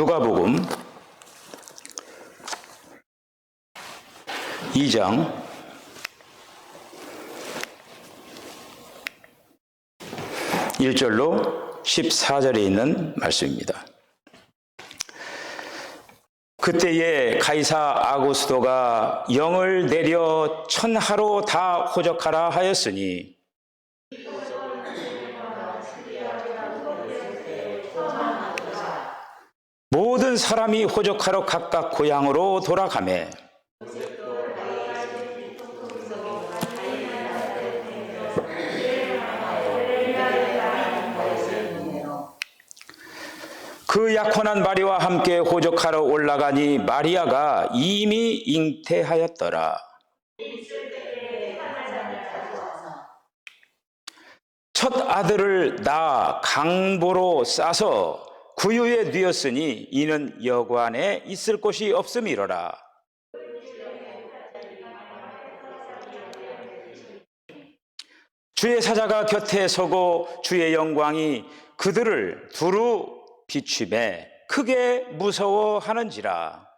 누가복음 2장 1절로 14절에 있는 말씀입니다. 그때에 가이사 아구스도가 영을 내려 천하로 다 호적하라 하였으니 모든 사람이 호적하러 각각 고향으로 돌아가매 그 약혼한 마리와 함께 호적하러 올라가니 마리아가 이미 잉태하였더라. 첫 아들을 낳아 강보로 싸서 구유에 뉘었으니 이는 여관에 있을 곳이 없음이로라. 주의 사자가 곁에 서고 주의 영광이 그들을 두루 비추매 크게 무서워하는지라.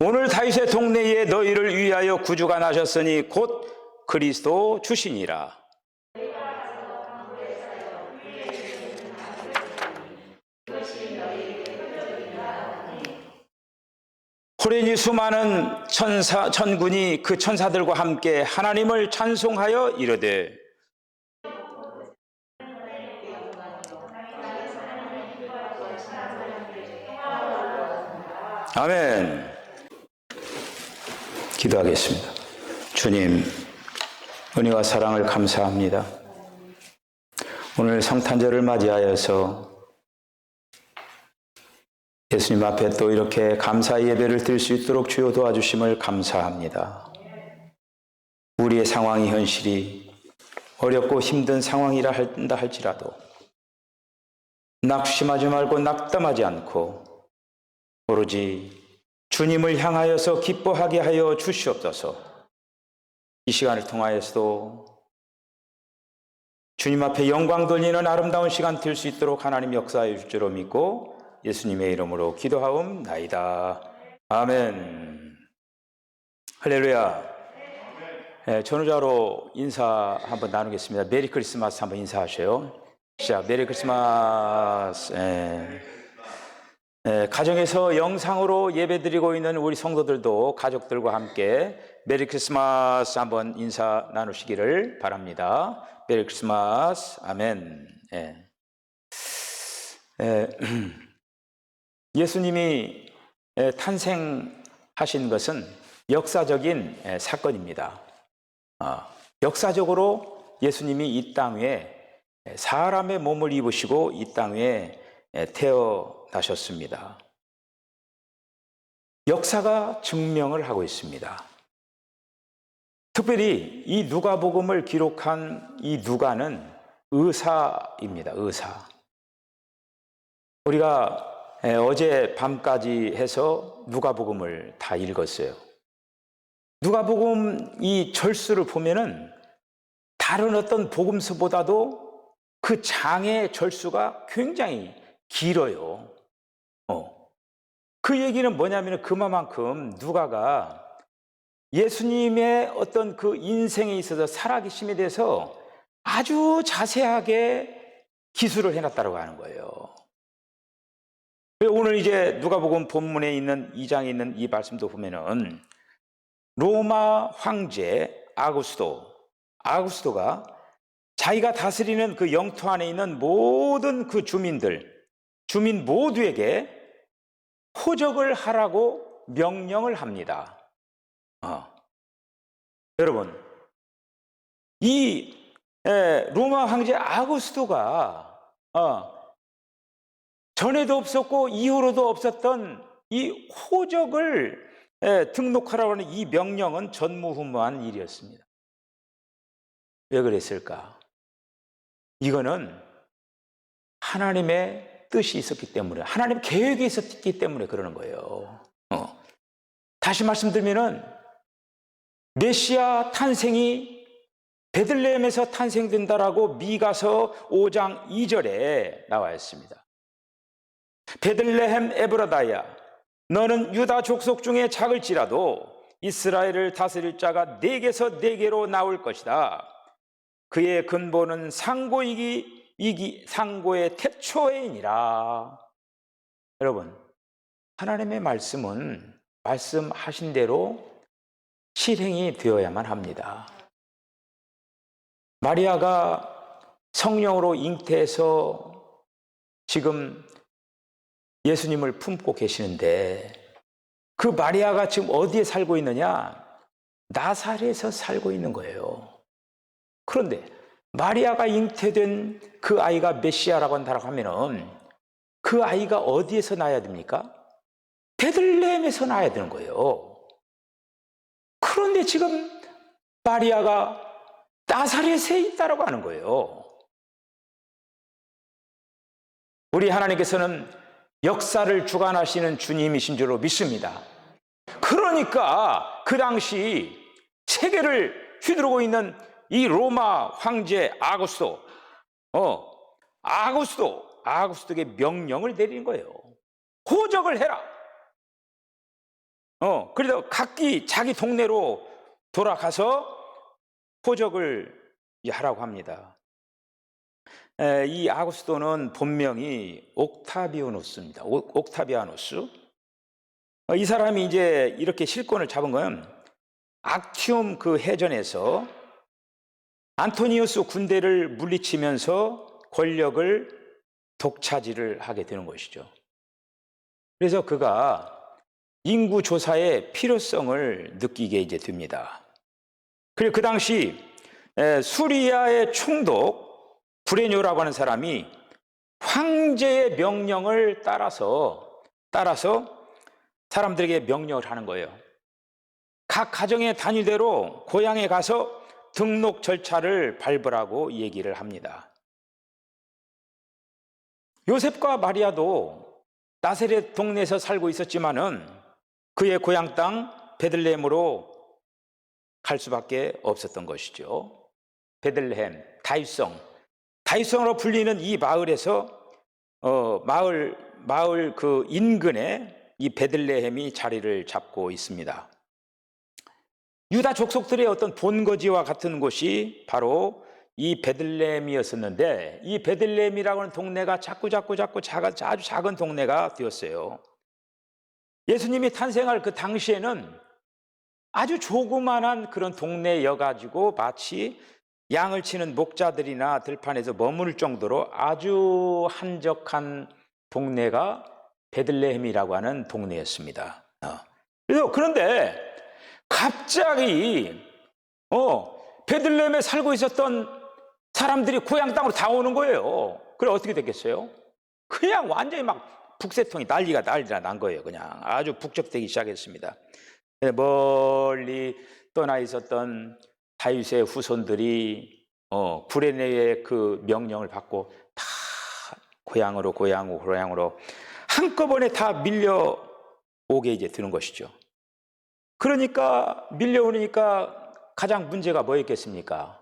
오늘 다윗의 동네에 너희를 위하여 구주가 나셨으니 곧 그리스도 주시니라. 호련히 수많은 천사 천군이 그 천사들과 함께 하나님을 찬송하여 이르되 아멘. 기도하겠습니다. 주님, 은혜와 사랑을 감사합니다. 오늘 성탄절을 맞이하여서 예수님 앞에 또 이렇게 감사 예배를 드릴 수 있도록 주여 도와주심을 감사합니다. 우리의 상황이 현실이 어렵고 힘든 상황이라 한다 할지라도 낙심하지 말고 낙담하지 않고 오로지 주님을 향하여서 기뻐하게 하여 주시옵소서. 이 시간을 통하여서도 주님 앞에 영광 돌리는 아름다운 시간 될 수 있도록 하나님 역사해 줄 줄로 믿고 예수님의 이름으로 기도하옵나이다. 아멘. 할렐루야. 예, 전후자로 인사 한번 나누겠습니다. 메리 크리스마스 한번 인사하셔요. 시작. 메리 크리스마스. 예. 예, 가정에서 영상으로 예배드리고 있는 우리 성도들도 가족들과 함께 메리 크리스마스 한번 인사 나누시기를 바랍니다. 메리 크리스마스. 아멘. 예. 예, 예수님이 예, 탄생하신 것은 역사적인 예, 사건입니다. 아, 역사적으로 예수님이 이 땅에 사람의 몸을 입으시고 이 땅에 예, 태어 나셨습니다. 역사가 증명을 하고 있습니다. 특별히 이 누가복음을 기록한 이 누가는 의사입니다. 의사. 우리가 예, 어제 밤까지 해서 누가복음을 다 읽었어요. 누가복음 이 절수를 보면은 다른 어떤 복음서보다도 그 장의 절수가 굉장히 길어요. 어. 그 얘기는 뭐냐면 그만큼 누가가 예수님의 어떤 그 인생에 있어서 살아계심에 대해서 아주 자세하게 기술을 해놨다고 하는 거예요. 오늘 이제 누가복음 본문에 있는 이 장에 있는 이 말씀도 보면은 로마 황제 아구스도 아구스도가 자기가 다스리는 그 영토 안에 있는 모든 그 주민들 주민 모두에게 호적을 하라고 명령을 합니다. 어. 여러분 이 에, 로마 황제 아구스도가 어, 전에도 없었고 이후로도 없었던 이 호적을 예, 등록하라고 하는 이 명령은 전무후무한 일이었습니다. 왜 그랬을까? 이거는 하나님의 뜻이 있었기 때문에, 하나님 계획이 있었기 때문에 그러는 거예요. 어. 다시 말씀드리면은 메시아 탄생이 베들레헴에서 탄생된다라고 미가서 5장 2절에 나와 있습니다. 베들레헴 에브라다야 너는 유다 족속 중에 작을지라도 이스라엘을 다스릴 자가 네게서 네게로 나올 것이다. 그의 근본은 상고이기 이기 상고의 태초에이니라. 여러분, 하나님의 말씀은 말씀하신 대로 실행이 되어야만 합니다. 마리아가 성령으로 잉태해서 지금 예수님을 품고 계시는데 그 마리아가 지금 어디에 살고 있느냐? 나사렛에서 살고 있는 거예요. 그런데 마리아가 잉태된 그 아이가 메시아라고 한다고 하면은 그 아이가 어디에서 나야 됩니까? 베들레헴에서 나야 되는 거예요. 그런데 지금 마리아가 나사렛에 있다라고 하는 거예요. 우리 하나님께서는 역사를 주관하시는 주님이신 줄로 믿습니다. 그러니까 그 당시 세계를 휘두르고 있는 이 로마 황제 아구스도, 어, 아구스도, 아구스도에게 명령을 내리는 거예요. 호적을 해라. 어, 그래서 각기 자기 동네로 돌아가서 호적을 하라고 합니다. 에, 이 아구스도는 본명이 옥타비아누스입니다. 옥- 옥타비아누스. 어, 이 사람이 이제 이렇게 실권을 잡은 건 악티움 그 해전에서 안토니우스 군대를 물리치면서 권력을 독차지를 하게 되는 것이죠. 그래서 그가 인구 조사의 필요성을 느끼게 이제 됩니다. 그리고 그 당시 에, 수리아의 총독 브레뇨라고 하는 사람이 황제의 명령을 따라서 따라서 사람들에게 명령을 하는 거예요. 각 가정의 단위대로 고향에 가서 등록 절차를 밟으라고 얘기를 합니다. 요셉과 마리아도 나세렛 동네에서 살고 있었지만은 그의 고향 땅 베들레헴으로 갈 수밖에 없었던 것이죠. 베들레헴, 다윗성, 다윗성으로 불리는 이 마을에서 어, 마을 마을 그 인근에 이 베들레헴이 자리를 잡고 있습니다. 유다 족속들의 어떤 본거지와 같은 곳이 바로 이 베들레헴이었었는데 이 베들레헴이라고 하는 동네가 자꾸 자꾸 자꾸 작아, 아주 작은 동네가 되었어요. 예수님이 탄생할 그 당시에는 아주 조그만한 그런 동네여가지고 마치 양을 치는 목자들이나 들판에서 머무를 정도로 아주 한적한 동네가 베들레헴이라고 하는 동네였습니다. 어. 그래서 그런데 갑자기 어 베들레헴에 살고 있었던 사람들이 고향 땅으로 다 오는 거예요. 그래 어떻게 됐겠어요? 그냥 완전히 막 북새통이 난리가 난리가 난 거예요. 그냥 아주 북적대기 시작했습니다. 멀리 떠나 있었던 다윗의 후손들이 어, 구레네의 그 명령을 받고 다 고향으로 고향으로 고향으로 한꺼번에 다 밀려 오게 이제 되는 것이죠. 그러니까 밀려오니까 가장 문제가 뭐였겠습니까?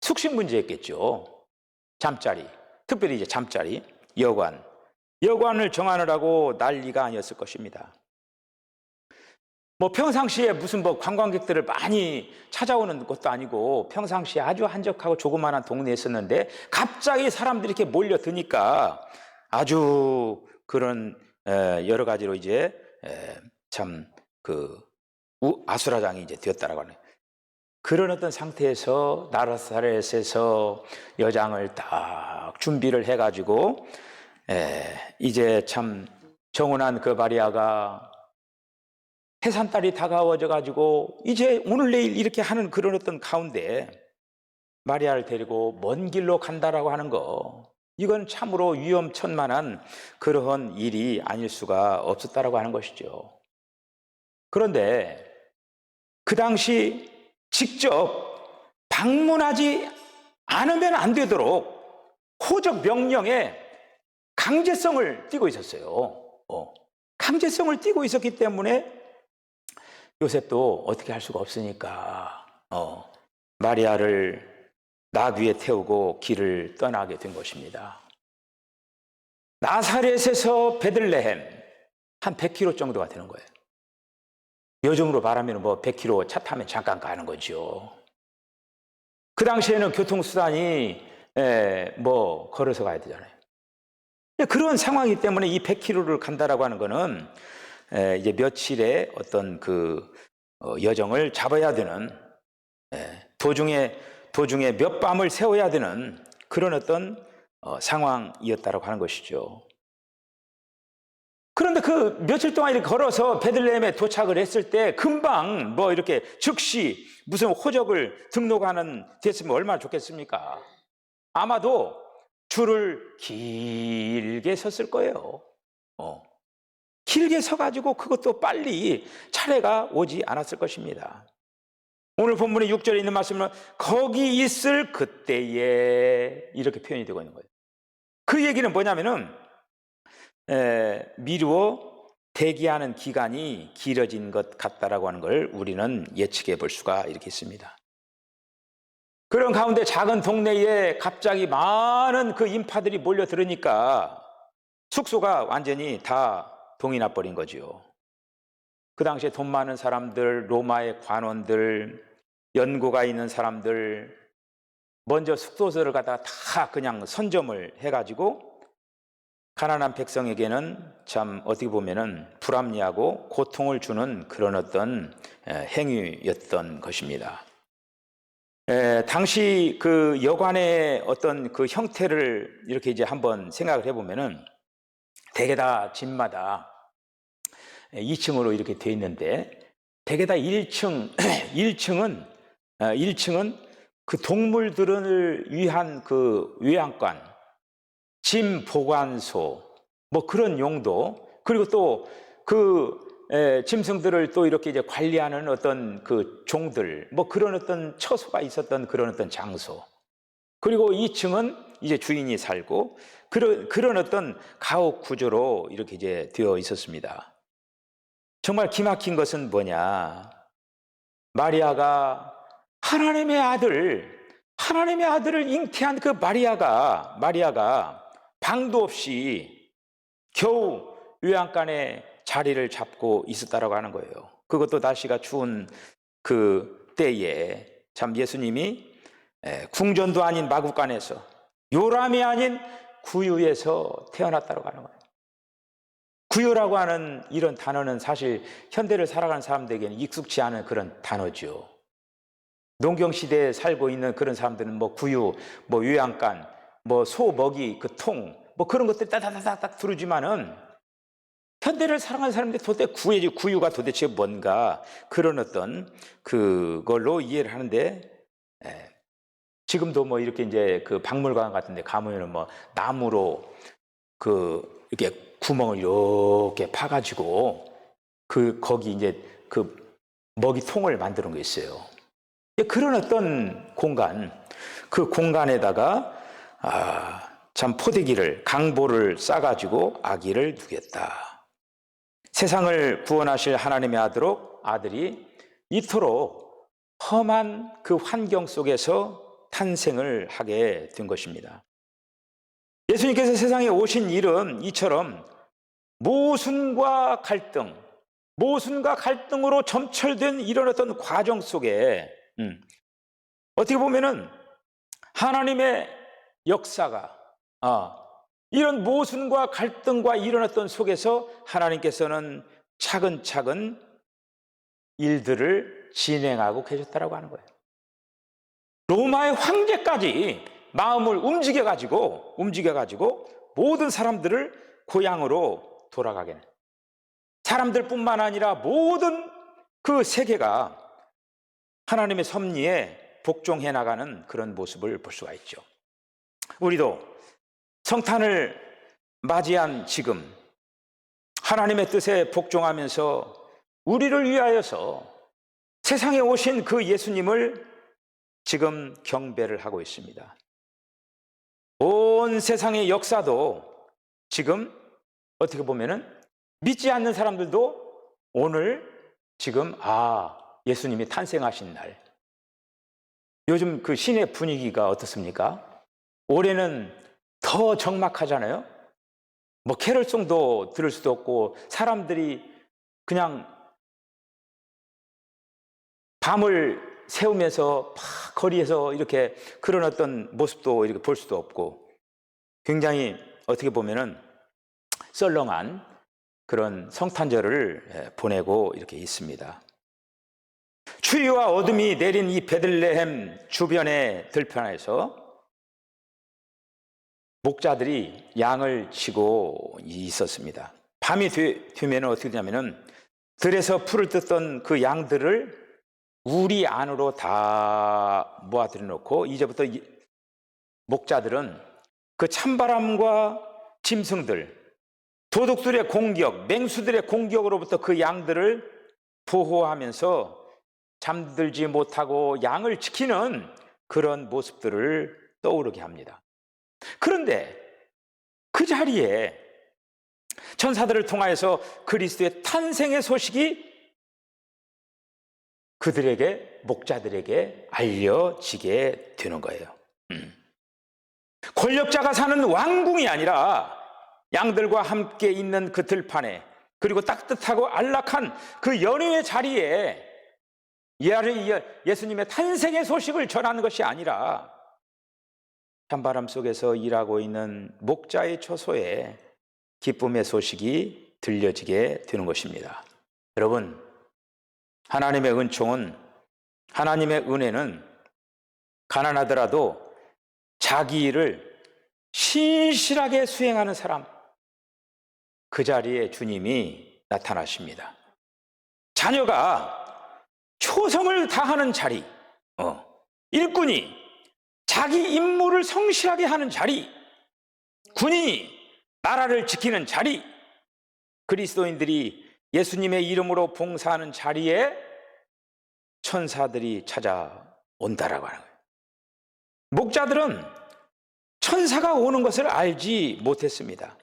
숙식 문제였겠죠. 잠자리, 특별히 이제 잠자리, 여관, 여관을 정하느라고 난리가 아니었을 것입니다. 뭐 평상시에 무슨 뭐 관광객들을 많이 찾아오는 것도 아니고 평상시에 아주 한적하고 조그마한 동네에 있었는데 갑자기 사람들이 이렇게 몰려드니까 아주 그런 에, 여러 가지로 이제 참그 아수라장이 이제 되었다라고 하는 그런 어떤 상태에서 나라사렛에서 여장을 딱 준비를 해가지고 에, 이제 참 정운한 그 마리아가 해산달이 다가워져 가지고 이제 오늘 내일 이렇게 하는 그런 어떤 가운데 마리아를 데리고 먼 길로 간다라고 하는 거 이건 참으로 위험천만한 그러한 일이 아닐 수가 없었다라고 하는 것이죠. 그런데 그 당시 직접 방문하지 않으면 안 되도록 호적 명령에 강제성을 띠고 있었어요. 어, 강제성을 띠고 있었기 때문에 요셉도 어떻게 할 수가 없으니까 어, 마리아를 낙 위에 태우고 길을 떠나게 된 것입니다. 나사렛에서 베들레헴 한 100km 정도가 되는 거예요. 요즘으로 말하면 뭐 100km 차 타면 잠깐 가는 거죠. 그 당시에는 교통수단이 에, 뭐 걸어서 가야 되잖아요. 그런 상황이기 때문에 이 100km를 간다라고 하는 거는 에, 이제 며칠의 어떤 그 어, 여정을 잡아야 되는 에, 도중에 도중에 몇 밤을 세워야 되는 그런 어떤 어, 상황이었다라고 하는 것이죠. 그런데 그 며칠 동안 이렇게 걸어서 베들레헴에 도착을 했을 때 금방 뭐 이렇게 즉시 무슨 호적을 등록하는 됐으면 얼마나 좋겠습니까? 아마도 줄을 길게 섰을 거예요. 어. 길게 서가지고 그것도 빨리 차례가 오지 않았을 것입니다. 오늘 본문의 6절에 있는 말씀은 거기 있을 그때에 이렇게 표현이 되고 있는 거예요. 그 얘기는 뭐냐면은 에, 미루어 대기하는 기간이 길어진 것 같다라고 하는 걸 우리는 예측해 볼 수가 이렇게 있습니다. 그런 가운데 작은 동네에 갑자기 많은 그 인파들이 몰려들으니까 숙소가 완전히 다 동이 나버린 거지요. 그 당시에 돈 많은 사람들, 로마의 관원들, 연고가 있는 사람들, 먼저 숙소들을 갖다가 다 그냥 선점을 해가지고 가난한 백성에게는 참 어떻게 보면은 불합리하고 고통을 주는 그런 어떤 행위였던 것입니다. 에, 당시 그 여관의 어떤 그 형태를 이렇게 이제 한번 생각을 해보면은 대개 다 집마다 2층으로 이렇게 돼 있는데 대개 다 1층, 1층은 1층은 그 동물들을 위한 그 외양간, 짐 보관소, 뭐 그런 용도, 그리고 또그 짐승들을 또 이렇게 이제 관리하는 어떤 그 종들, 뭐 그런 어떤 처소가 있었던 그런 어떤 장소. 그리고 2층은 이제 주인이 살고 그런 그런 어떤 가옥 구조로 이렇게 이제 되어 있었습니다. 정말 기막힌 것은 뭐냐? 마리아가 하나님의 아들, 하나님의 아들을 잉태한 그 마리아가 마리아가 방도 없이 겨우 요양간에 자리를 잡고 있었다라고 하는 거예요. 그것도 날씨가 추운 그 때에 참 예수님이 궁전도 아닌 마국간에서 요람이 아닌 구유에서 태어났다고 하는 거예요. 구유라고 하는 이런 단어는 사실 현대를 살아가는 사람들에게는 익숙치 않은 그런 단어죠. 농경 시대에 살고 있는 그런 사람들은 뭐 구유, 뭐 요양간, 뭐 소 먹이 그 통, 뭐 그런 것들 따다다닥 들으지만은 현대를 살아가는 사람들이 도대체 구유, 구유가 도대체 뭔가 그런 어떤 그걸로 이해를 하는데 에, 지금도 뭐 이렇게 이제 그 박물관 같은데 가면은 뭐 나무로 그 이렇게 구멍을 이렇게 파가지고 그 거기 이제 그 먹이 통을 만드는 게 있어요. 그런 어떤 공간, 그 공간에다가 아, 참 포대기를 강보를 싸가지고 아기를 두겠다. 세상을 구원하실 하나님의 아들로 아들이 이토록 험한 그 환경 속에서 탄생을 하게 된 것입니다. 예수님께서 세상에 오신 일은 이처럼 모순과 갈등, 모순과 갈등으로 점철된 이런 어떤 과정 속에 음, 어떻게 보면은 하나님의 역사가 아, 이런 모순과 갈등과 일어났던 속에서 하나님께서는 차근차근 일들을 진행하고 계셨다라고 하는 거예요. 로마의 황제까지 마음을 움직여 가지고 움직여 가지고 모든 사람들을 고향으로 돌아가게 해. 사람들뿐만 아니라 모든 그 세계가 하나님의 섭리에 복종해 나가는 그런 모습을 볼 수가 있죠. 우리도 성탄을 맞이한 지금 하나님의 뜻에 복종하면서 우리를 위하여서 세상에 오신 그 예수님을 지금 경배를 하고 있습니다. 온 세상의 역사도 지금 어떻게 보면은 믿지 않는 사람들도 오늘 지금 아 예수님이 탄생하신 날 요즘 그 시내 분위기가 어떻습니까? 올해는 더 적막하잖아요. 뭐 캐럴송도 들을 수도 없고 사람들이 그냥 밤을 새우면서 막 거리에서 이렇게 그런 어떤 모습도 이렇게 볼 수도 없고 굉장히 어떻게 보면은 썰렁한 그런 성탄절을 예, 보내고 이렇게 있습니다. 추위와 어둠이 내린 이 베들레헴 주변의 들판에서 목자들이 양을 치고 있었습니다. 밤이 되, 되면 어떻게 되냐면은 들에서 풀을 뜯던 그 양들을 우리 안으로 다 모아들여 놓고 이제부터 이- 목자들은 그 찬바람과 짐승들, 도둑들의 공격, 맹수들의 공격으로부터 그 양들을 보호하면서 잠들지 못하고 양을 지키는 그런 모습들을 떠오르게 합니다. 그런데 그 자리에 천사들을 통하여서 그리스도의 탄생의 소식이 그들에게 목자들에게 알려지게 되는 거예요. 음. 권력자가 사는 왕궁이 아니라 양들과 함께 있는 그 들판에 그리고 따뜻하고 안락한 그 연휴의 자리에 예- 예수님의 탄생의 소식을 전하는 것이 아니라 찬바람 속에서 일하고 있는 목자의 처소에 기쁨의 소식이 들려지게 되는 것입니다. 여러분, 하나님의 은총은 하나님의 은혜는 가난하더라도 자기 일을 신실하게 수행하는 사람 그 자리에 주님이 나타나십니다. 자녀가 초성을 다하는 자리, 어, 일꾼이 자기 임무를 성실하게 하는 자리, 군인이 나라를 지키는 자리, 그리스도인들이 예수님의 이름으로 봉사하는 자리에 천사들이 찾아온다라고 하는 거예요. 목자들은 천사가 오는 것을 알지 못했습니다.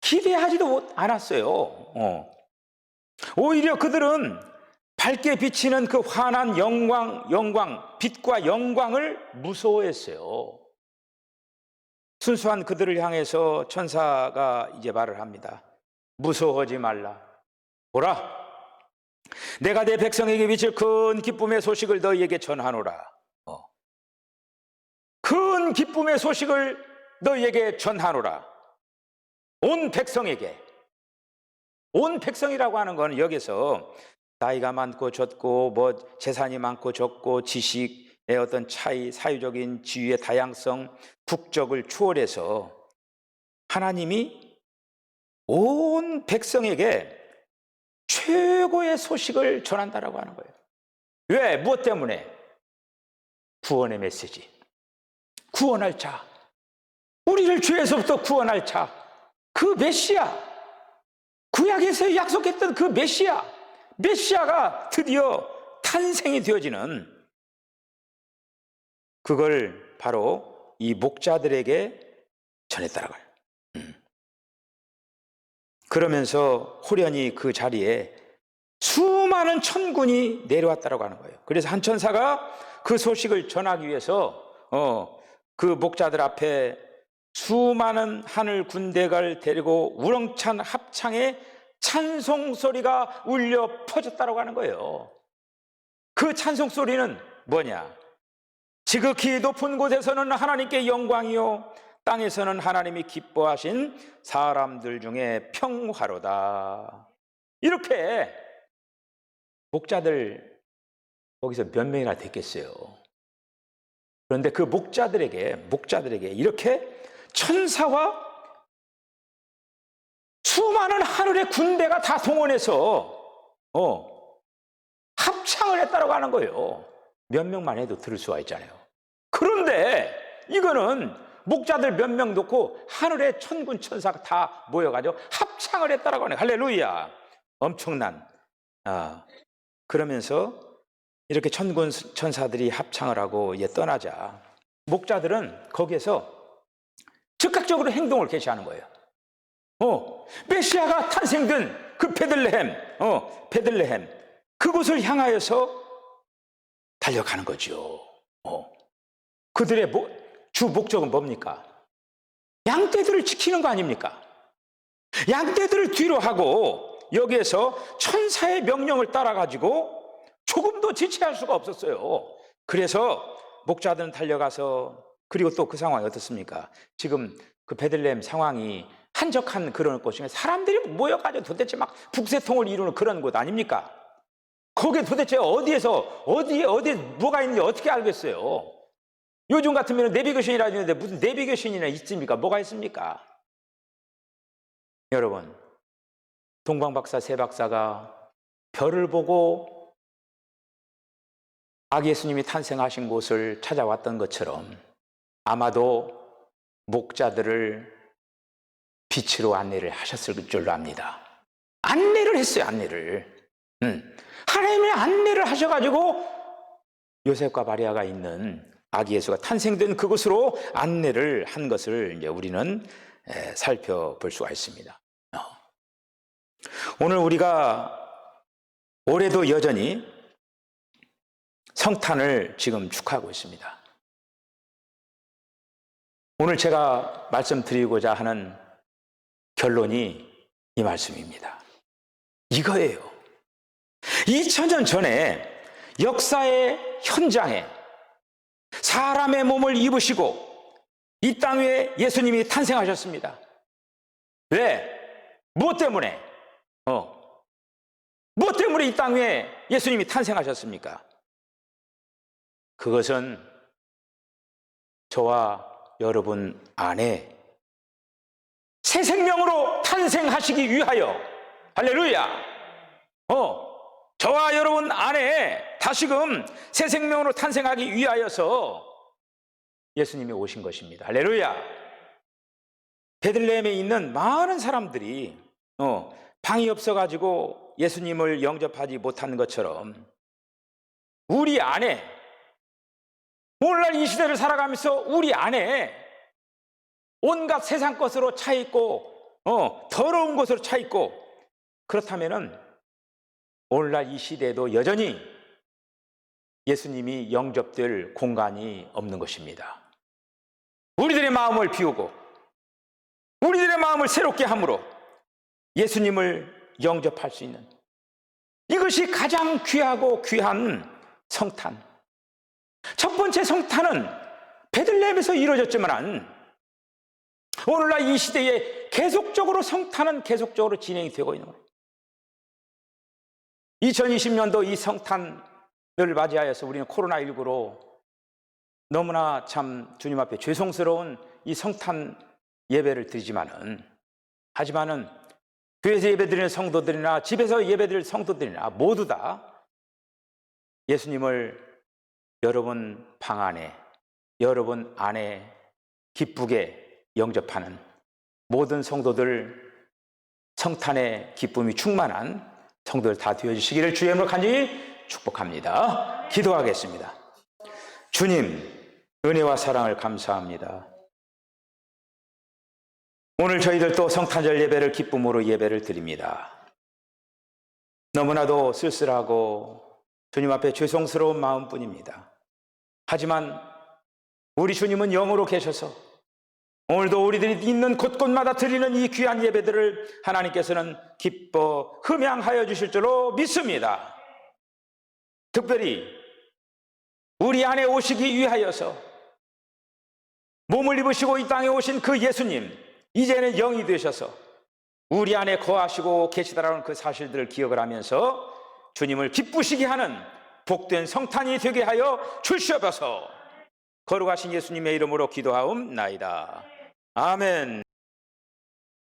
기대하지도 못- 않았어요. 어. 오히려 그들은 밝게 비치는 그 환한 영광, 영광, 빛과 영광을 무서워했어요. 순수한 그들을 향해서 천사가 이제 말을 합니다. 무서워하지 말라. 보라, 내가 내 백성에게 비칠 큰 기쁨의 소식을 너희에게 전하노라. 어. 큰 기쁨의 소식을 너희에게 전하노라. 온 백성에게. 온 백성이라고 하는 것은 여기서 나이가 많고 적고 뭐 재산이 많고 적고 지식의 어떤 차이, 사회적인 지위의 다양성, 국적을 추월해서 하나님이 온 백성에게 최고의 소식을 전한다라고 하는 거예요. 왜? 무엇 때문에? 구원의 메시지. 구원할 자. 우리를 죄에서부터 구원할 자. 그 메시아. 구약에서 약속했던 그 메시아. 메시아가 드디어 탄생이 되어지는 그걸 바로 이 목자들에게 전했다라고 해요. 음. 그러면서 호련히 그 자리에 수많은 천군이 내려왔다라고 하는 거예요. 그래서 한 천사가 그 소식을 전하기 위해서 어, 그 목자들 앞에 수많은 하늘 군대를 데리고 우렁찬 합창에 찬송 소리가 울려 퍼졌다라고 하는 거예요. 그 찬송 소리는 뭐냐? 지극히 높은 곳에서는 하나님께 영광이요 땅에서는 하나님이 기뻐하신 사람들 중에 평화로다. 이렇게 목자들 거기서 몇 명이나 됐겠어요. 그런데 그 목자들에게 목자들에게 이렇게 천사와 수많은 하늘의 군대가 다 동원해서 어, 합창을 했다라고 하는 거예요. 몇 명만 해도 들을 수가 있잖아요. 그런데 이거는 목자들 몇 명 놓고 하늘의 천군 천사가 다 모여가지고 합창을 했다라고 하네. 할렐루야. 엄청난. 아, 그러면서 이렇게 천군 천사들이 합창을 하고 이제 떠나자 목자들은 거기에서 즉각적으로 행동을 개시하는 거예요. 어, 메시아가 탄생된 그 베들레헴, 어, 베들레헴. 그곳을 향하여서 달려가는 거죠. 어. 그들의 모- 주 목적은 뭡니까? 양떼들을 지키는 거 아닙니까? 양떼들을 뒤로 하고 여기에서 천사의 명령을 따라 가지고 조금도 지체할 수가 없었어요. 그래서 목자들은 달려가서 그리고 또 그 상황이 어떻습니까? 지금 그 베들레헴 상황이 한적한 그런 곳중에 사람들이 모여가지고 도대체 막 북새통을 이루는 그런 곳 아닙니까? 거기에 도대체 어디에서 어디에 어디에 뭐가 있는지 어떻게 알겠어요? 요즘 같으면 내비게이션이라 하는데 무슨 내비게이션이나 있습니까? 뭐가 있습니까? 여러분, 동방박사 세 박사가 별을 보고 아기 예수님이 탄생하신 곳을 찾아왔던 것처럼 아마도 목자들을 빛으로 안내를 하셨을 줄로 압니다. 안내를 했어요, 안내를. 음. 하나님의 안내를 하셔가지고 요셉과 마리아가 있는 아기 예수가 탄생된 그곳으로 안내를 한 것을 이제 우리는 에, 살펴볼 수가 있습니다. 어. 오늘 우리가 올해도 여전히 성탄을 지금 축하하고 있습니다. 오늘 제가 말씀드리고자 하는 결론이 이 말씀입니다. 이거예요. 2000년 전에 역사의 현장에 사람의 몸을 입으시고 이 땅 위에 예수님이 탄생하셨습니다. 왜? 무엇 때문에? 어. 무엇 때문에 이 땅 위에 예수님이 탄생하셨습니까? 그것은 저와 여러분 안에 새 생명으로 탄생하시기 위하여 할렐루야. 어. 저와 여러분 안에 다시금 새 생명으로 탄생하기 위하여서 예수님이 오신 것입니다. 할렐루야. 베들레헴에 있는 많은 사람들이 어, 방이 없어 가지고 예수님을 영접하지 못하는 것처럼 우리 안에 오늘날 이 시대를 살아가면서 우리 안에 온갖 세상 것으로 차 있고 어, 더러운 것으로 차 있고 그렇다면은 오늘날 이 시대에도 여전히 예수님이 영접될 공간이 없는 것입니다. 우리들의 마음을 비우고 우리들의 마음을 새롭게 함으로 예수님을 영접할 수 있는 이것이 가장 귀하고 귀한 성탄. 첫 번째 성탄은 베들레헴에서 이루어졌지만 오늘날 이 시대에 계속적으로 성탄은 계속적으로 진행이 되고 있는 거예요. 2020년도 이 성탄을 맞이하여서 우리는 코로나19로 너무나 참 주님 앞에 죄송스러운 이 성탄 예배를 드리지만은 하지만은 교회에서 예배 드리는 성도들이나 집에서 예배 드릴 성도들이나 모두 다 예수님을 여러분 방 안에 여러분 안에 기쁘게 영접하는 모든 성도들 성탄의 기쁨이 충만한 성도들 다 되어주시기를 주의 이름으로 간절히 축복합니다. 기도하겠습니다. 주님, 은혜와 사랑을 감사합니다. 오늘 저희들도 성탄절 예배를 기쁨으로 예배를 드립니다. 너무나도 쓸쓸하고 주님 앞에 죄송스러운 마음뿐입니다. 하지만 우리 주님은 영으로 계셔서 오늘도 우리들이 있는 곳곳마다 드리는 이 귀한 예배들을 하나님께서는 기뻐 흠양하여 주실 줄로 믿습니다. 특별히 우리 안에 오시기 위하여서 몸을 입으시고 이 땅에 오신 그 예수님, 이제는 영이 되셔서 우리 안에 거하시고 계시다라는 그 사실들을 기억을 하면서 주님을 기쁘시게 하는 복된 성탄이 되게 하여 주시옵소서. 거룩하신 예수님의 이름으로 기도하옵나이다. 아멘.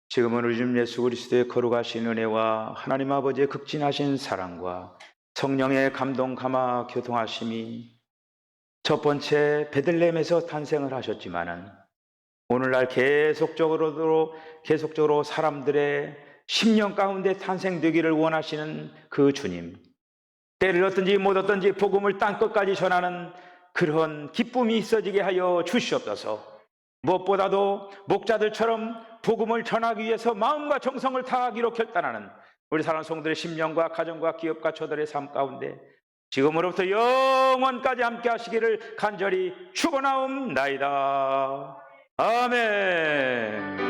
지금은 우리 주님 예수 그리스도의 거룩하신 은혜와 하나님 아버지의 극진하신 사랑과 성령의 감동 감화 교통하심이 첫 번째 베들레헴에서 탄생을 하셨지만은 오늘날 계속적으로 계속적으로 사람들의 심령 가운데 탄생되기를 원하시는 그 주님 때를 얻든지 못 얻든지 복음을 땅 끝까지 전하는 그런 기쁨이 있어지게 하여 주시옵소서. 무엇보다도 목자들처럼 복음을 전하기 위해서 마음과 정성을 다하기로 결단하는 우리 사랑하는 성도들의 심령과 가정과 기업과 저들의 삶 가운데 지금으로부터 영원까지 함께 하시기를 간절히 축원하옵나이다. 아멘.